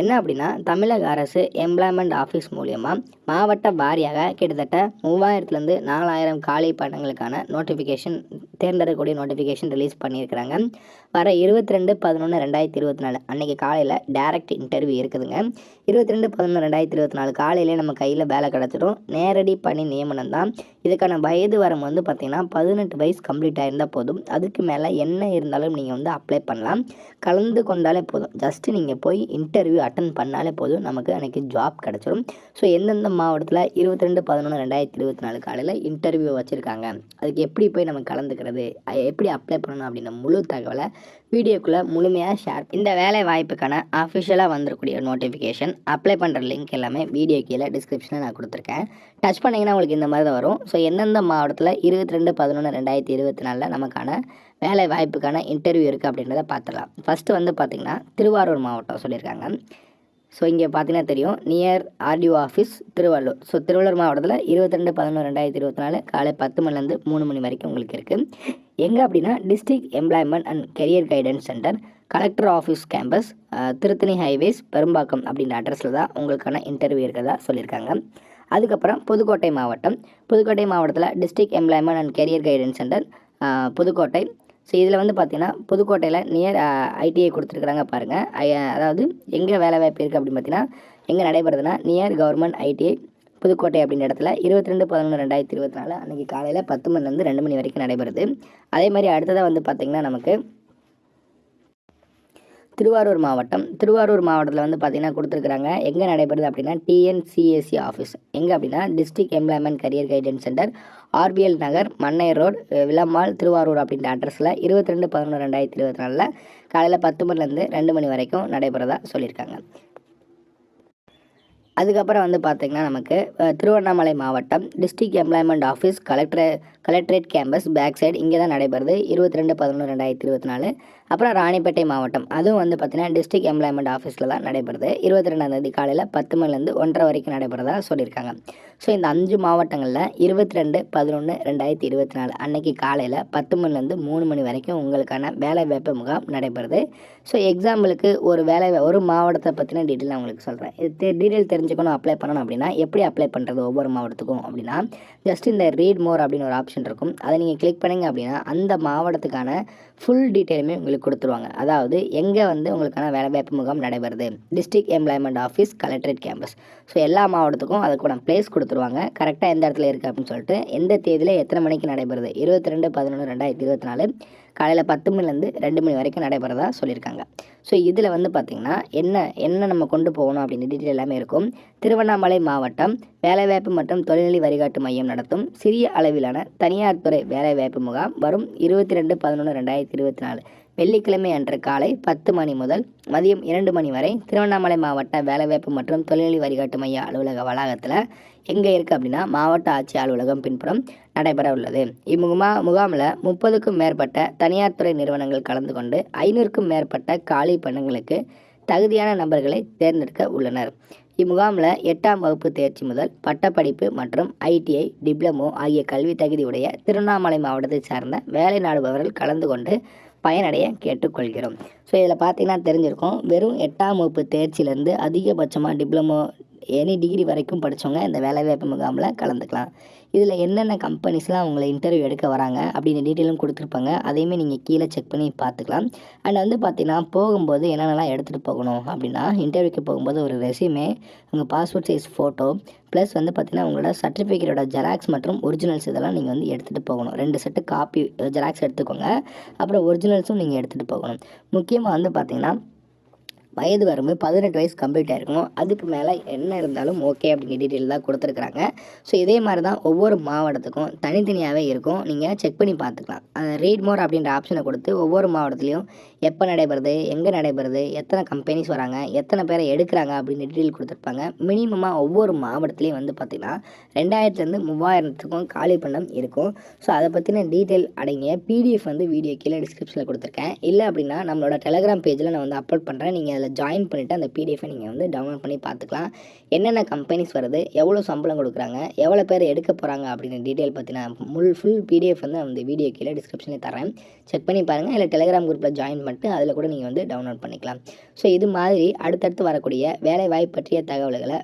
என்ன அப்படின்னா தமிழக அரசு எம்ப்ளாய்மெண்ட் ஆஃபீஸ் மூலியமாக மாவட்ட வாரியாக கிட்டத்தட்ட மூவாயிரத்துலேருந்து நாலாயிரம் காலி படங்களுக்கான நோட்டிஃபிகேஷன் தேர்ந்தெடுக்கக்கூடிய நோட்டிஃபிகேஷன் ரிலீஸ் பண்ணியிருக்கிறாங்க. வர இருபத்தி ரெண்டு பதினொன்று ரெண்டாயிரத்தி இருபத்தி நாலு அன்றைக்கி காலையில் டேரக்ட் இன்டர்வியூ இருக்குதுங்க. இருபத்தி ரெண்டு பதினொன்று ரெண்டாயிரத்தி இருபத்தி நாலு காலையிலே நம்ம கையில் வேலை கிடச்சிடும். நேரடி பணி நியமனம் தான். இதுக்கான வயது வரம் வந்து பார்த்திங்கன்னா பதினெட்டு வயசு கம்ப்ளீட் ஆகிருந்தால் போதும். அதுக்கு மேலே என்ன இருந்தாலும் நீங்கள் வந்து அப்ளை பண்ணலாம். கலந்து கொண்டாலே போதும். ஜஸ்ட்டு நீங்கள் போய் இன்டர்வியூ அட்டன் பண்ணாலே போதும். நமக்கு அன்றைக்கி ஜாப் கிடச்சிடும் ஸோ எந்தெந்த மாவட்டத்தில் இருபத்தி ரெண்டு பதினொன்று ரெண்டாயிரத்தி இருபத்தி நாலு காலையில் இன்டர்வியூ வச்சுருக்காங்க. அதுக்கு எப்படி போய் நம்ம கலந்துக்கிறது? எப்படி அப்ளை பண்ணணும் அப்படின்ற முழு தகவலை வீடியோக்குள்ளே முழுமையாக ஷேர் இந்த வேலை வாய்ப்புக்கான அஃபிஷியலாக வந்துருக்கூடிய நோட்டிஃபிகேஷன் அப்ளை பண்ணுற லிங்க் எல்லாமே வீடியோ கீழே டிஸ்கிரிப்ஷனில் நான் கொடுத்துருக்கேன். டச் பண்ணிங்கன்னா உங்களுக்கு இந்த மாதிரி தான் வரும். ஸோ எந்தெந்த மாவட்டத்தில் இருபத்தி ரெண்டு பதினொன்று ரெண்டாயிரத்தி இருபத்தி நாலில் நமக்கான வேலை வாய்ப்புக்கான இன்டர்வியூ இருக்குது அப்படின்றத பார்த்துடலாம். ஃபஸ்ட்டு வந்து பார்த்திங்கன்னா திருவாரூர் மாவட்டம் சொல்லியிருக்காங்க. ஸோ இங்கே பார்த்தீங்கன்னா தெரியும் near RTO office Tiruvallur. So Tiruvallur மாவட்டத்தில் இருபத்தி ரெண்டு பதினொன்று ரெண்டாயிரத்தி இருபத்தி நாலு காலை பத்து மணிலேருந்து மூணு மணி வரைக்கும் உங்களுக்கு இருக்குது எங்கே அப்படின்னா district employment and career guidance centre collector office campus Tiruttani highways Perumbakkam அப்படின்ற அட்ரஸில் தான் உங்களுக்கான இன்டர்வியூ இருக்கிறதா சொல்லியிருக்காங்க. அதுக்கப்புறம் புதுக்கோட்டை மாவட்டம். புதுக்கோட்டை மாவட்டத்தில் district employment and career guidance centre Pudukkottai. So இதில் வந்து பார்த்திங்கன்னா புதுக்கோட்டையில் நியர் ஐடிஐ கொடுத்துருக்குறாங்க பாருங்கள் அதாவது எங்கே வேலை வாய்ப்பு இருக்குது அப்படின்னு பார்த்தீங்கன்னா எங்கே நடைபெறுதுன்னா நியர் கவர்மெண்ட் ஐடிஐ புதுக்கோட்டை அப்படின்ற இடத்துல இருபத்தி ரெண்டு பதினொன்று ரெண்டாயிரத்தி இருபத்தி நாலு அன்றைக்கி காலையில் பத்து மணிலேருந்து ரெண்டு மணி வரைக்கும் நடைபெறுது. அதே மாதிரி அடுத்ததாக வந்து பார்த்திங்கன்னா நமக்கு திருவாரூர் மாவட்டம். திருவாரூர் மாவட்டத்தில் வந்து பார்த்திங்கன்னா கொடுத்துருக்குறாங்க. எங்கே நடைபெறுது அப்படின்னா டிஎன்சிஎஸ்சி ஆஃபீஸ் எங்கே அப்படின்னா district employment career guidance centre RPL Nagar Mannai road Vilammal Tiruvarur அப்படின்ற அட்ரஸில் இருபத்தி ரெண்டு பதினொன்று ரெண்டாயிரத்தி இருபத்தி நாலில் காலையில் பத்து மணிலேருந்து ரெண்டு மணி வரைக்கும் நடைபெறதா சொல்லியிருக்காங்க. அதுக்கப்புறம் வந்து பார்த்திங்கன்னா நமக்கு திருவண்ணாமலை மாவட்டம் district employment office collector collectorate campus back side இங்கே தான் நடைபெறுது. இருபத்தி ரெண்டு பதினொன்று ரெண்டாயிரத்தி இருபத்தி நாலு. அப்புறம் ராணிப்பேட்டை மாவட்டம். அதுவும் வந்து பார்த்திங்கன்னா டிஸ்ட்ரிக்ட் எம்ப்ளாய்மெண்ட் ஆஃபீஸில் தான் நடைபெறுது. இருபத்தி ரெண்டாந்தேதி காலையில் பத்து மணிலேருந்து ஒன்றரை வரைக்கும் நடைபெறதா சொல்லியிருக்காங்க. ஸோ இந்த அஞ்சு மாவட்டங்களில் இருபத்தி ரெண்டு பதினொன்று ரெண்டாயிரத்தி இருபத்தி நாலு அன்னைக்கு காலையில் பத்து மணிலேருந்து மூணு மணி வரைக்கும் உங்களுக்கான வேலைவாய்ப்பு முகாம் நடைபெறுது. ஸோ எக்ஸாம்பிளுக்கு ஒரு வேலை ஒரு மாவட்டத்தை பற்றின டீட்டெயில் நான் உங்களுக்கு சொல்கிறேன் இது டீட்டெயில் தெரிஞ்சுக்கணும் அப்ளை பண்ணணும் அப்படின்னா எப்படி அப்ளை பண்ணுறது ஒவ்வொரு மாவட்டத்துக்கும் அப்படின்னா ஜஸ்ட் இந்த ரீட் மோர் அப்படின்னு ஒரு ஆப்ஷன் இருக்கும். அதை நீங்கள் கிளிக் பண்ணிங்க அப்படின்னா அந்த மாவட்டத்துக்கான ஃபுல் டீட்டெயிலுமே உங்களுக்கு கொடுத்துருவாங்க. அதாவது எங்கே வந்து உங்களுக்கான வேலைவாய்ப்பு முகாம் நடைபெறுது? District employment office collectorate campus so எல்லா மாவட்டத்துக்கும் அதுக்கூட பிளேஸ் கொடுத்துருவாங்க. கரெக்டாக எந்த இடத்துல இருக்குது அப்படின்னு சொல்லிட்டு எந்த தேதியில் எத்தனை மணிக்கு நடைபெறுது? இருபத்தி ரெண்டு பதினொன்று ரெண்டாயிரத்தி இருபத்தி நாலு காலையில் பத்து மணிலேருந்து ரெண்டு மணி வரைக்கும் நடைபெறதா சொல்லியிருக்காங்க. ஸோ இதில் வந்து பார்த்திங்கன்னா என்ன என்ன நம்ம கொண்டு போகணும் அப்படின்னு டீட்டெயில் எல்லாமே இருக்கும். திருவண்ணாமலை மாவட்டம் வேலைவாய்ப்பு மற்றும் தொழில்நிலை வழிகாட்டு மையம் நடத்தும் சிறிய அளவிலான தனியார் துறை வேலைவாய்ப்பு முகாம் வரும் இருபத்தி ரெண்டு பதினொன்று ரெண்டாயிரத்தி இருபத்தி நாலு வெள்ளிக்கிழமை அன்று காலை பத்து மணி முதல் மதியம் இரண்டு மணி வரை திருவண்ணாமலை மாவட்ட வேலைவாய்ப்பு மற்றும் தொழிலாளி வழிகாட்டு மைய அலுவலக வளாகத்தில் எங்கே இருக்குது அப்படின்னா மாவட்ட ஆட்சி அலுவலகம் பின்புறம் நடைபெற உள்ளது. இம்முகமா முகாமில் முப்பதுக்கும் மேற்பட்ட தனியார் துறை நிறுவனங்கள் கலந்து கொண்டு ஐநூறுக்கும் மேற்பட்ட காலி பணங்களுக்கு தகுதியான நபர்களை தேர்ந்தெடுக்க உள்ளனர். இம்முகாமில் எட்டாம் வகுப்பு தேர்ச்சி முதல் பட்டப்படிப்பு மற்றும் ஐடிஐ டிப்ளமோ ஆகிய கல்வி தகுதியுடைய திருவண்ணாமலை மாவட்டத்தை சார்ந்த வேலை நாடுபவர்கள் கலந்து கொண்டு பயனடைய கேட்டுக்கொள்கிறோம். ஸோ இதில் பார்த்தீங்கன்னா தெரிஞ்சிருக்கும். வெறும் எட்டாம் வகுப்பு தேர்ச்சியிலேருந்து அதிகபட்சமாக டிப்ளமோ எனி டிகிரி வரைக்கும் படித்தவங்க இந்த வேலைவாய்ப்பு முகாமில் கலந்துக்கலாம். இதில் என்னென்ன கம்பெனிஸ்லாம் அவங்கள இன்டர்வியூ எடுக்க வராங்க அப்படின்னு டீட்டெயிலும் கொடுத்துருப்பாங்க. அதையுமே நீங்கள் கீழே செக் பண்ணி பார்த்துக்கலாம். அண்ட் வந்து பார்த்தீங்கன்னா போகும்போது என்னென்னலாம் எடுத்துகிட்டு போகணும் அப்படின்னா இன்டர்வியூக்கு போகும்போது ஒரு ரெசியூமே உங்கள் பாஸ்போர்ட் சைஸ் ஃபோட்டோ ப்ளஸ் வந்து பார்த்திங்கன்னா உங்களோட சர்டிஃபிகேட்டோட ஜெராக்ஸ் மற்றும் ஒரிஜினல்ஸ் இதெல்லாம் நீங்கள் வந்து எடுத்துகிட்டு போகணும். ரெண்டு செட்டு காப்பி ஜெராக்ஸ் எடுத்துக்கோங்க. அப்புறம் ஒரிஜினல்ஸும் நீங்கள் எடுத்துகிட்டு போகணும். முக்கியமாக வந்து பார்த்திங்கன்னா வயது வரம்பு பதினெட்டு வயசு கம்ப்ளீட் ஆயிருக்கும். அதுக்கு மேலே என்ன இருந்தாலும் ஓகே அப்படிங்கிற டீட்டெயில் தான் கொடுத்துருக்குறாங்க. ஸோ இதே மாதிரி தான் ஒவ்வொரு மாவட்டத்துக்கும் தனித்தனியாகவே இருக்கும். நீங்கள் செக் பண்ணி பார்த்துக்கலாம். அந்த ரீட் மோர் அப்படின்ற ஆப்ஷனை கொடுத்து ஒவ்வொரு மாவட்டத்துலேயும் எப்போ நடைபெறுது எங்கே நடைபெறுது எத்தனை கம்பெனிஸ் வராங்க எத்தனை பேரை எடுக்கிறாங்க அப்படின்னு டீட்டெயில் கொடுத்துருப்பாங்க. மினிமமாக ஒவ்வொரு மாவட்டத்துலேயும் வந்து பார்த்திங்கன்னா ரெண்டாயிரத்துலேருந்து மூவாயிரத்துக்கும் காலி பண்ணம் இருக்கும். ஸோ அதை பற்றின டீட்டெயில் அடங்கிய பிடிஎஃப் வந்து வீடியோ கீழே டிஸ்கிரிப்ஷனில் கொடுத்துருக்கேன். இல்லை அப்படின்னா நம்மளோட டெலகிராம் பேஜில் நான் வந்து அப்லோட் பண்ணுறேன் நீங்கள் அதில் ஜாயின் பண்ணிவிட்டு அந்த பிடிஎஃபை நீங்கள் வந்து டவுன்லோட் பண்ணி பார்த்துக்கலாம். என்னென்ன கம்பெனிஸ் வருது எவ்வளோ சம்பளம் கொடுக்குறாங்க எவ்வளோ பேர் எடுக்க போகிறாங்க அப்படின்னு டீட்டெயில் பற்றின முல் ஃபுல் பிடிஎஃப் வந்து அந்த வீடியோ கீழே டிஸ்கிரிப்ஷனில் தரேன். செக் பண்ணி பாருங்கள் இல்லை டெலிகிராம் குரூப்பில் ஜாயின் பண்ணிட்டு அதில் கூட நீங்கள் வந்து டவுன்லோட் பண்ணிக்கலாம். ஸோ இது மாதிரி அடுத்தடுத்து வரக்கூடிய வேலை வாய்ப்பு பற்றிய தகவல்களை